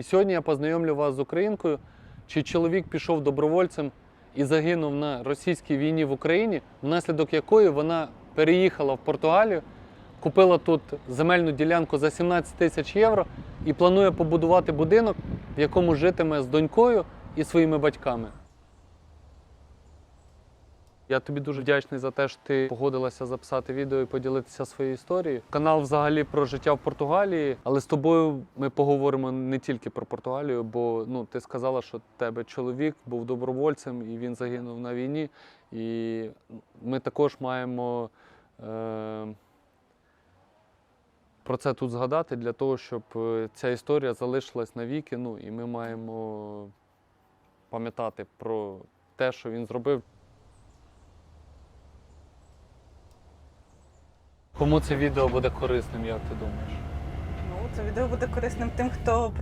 І сьогодні я познайомлю вас з українкою, чий чоловік пішов добровольцем і загинув на російській війні в Україні, внаслідок якої вона переїхала в Португалію, купила тут земельну ділянку за 17 тисяч євро і планує побудувати будинок, в якому житиме з донькою і своїми батьками. Я тобі дуже вдячний за те, що ти погодилася записати відео і поділитися своєю історією. Канал взагалі про життя в Португалії, але з тобою ми поговоримо не тільки про Португалію, бо ну ти сказала, що тебе чоловік був добровольцем і він загинув на війні. І ми також маємо е, про це тут згадати для того, щоб е, ця історія залишилась навіки. Ну і ми маємо пам'ятати про те, що він зробив. Кому це відео буде корисним, як ти думаєш? Ну, це відео буде корисним тим, хто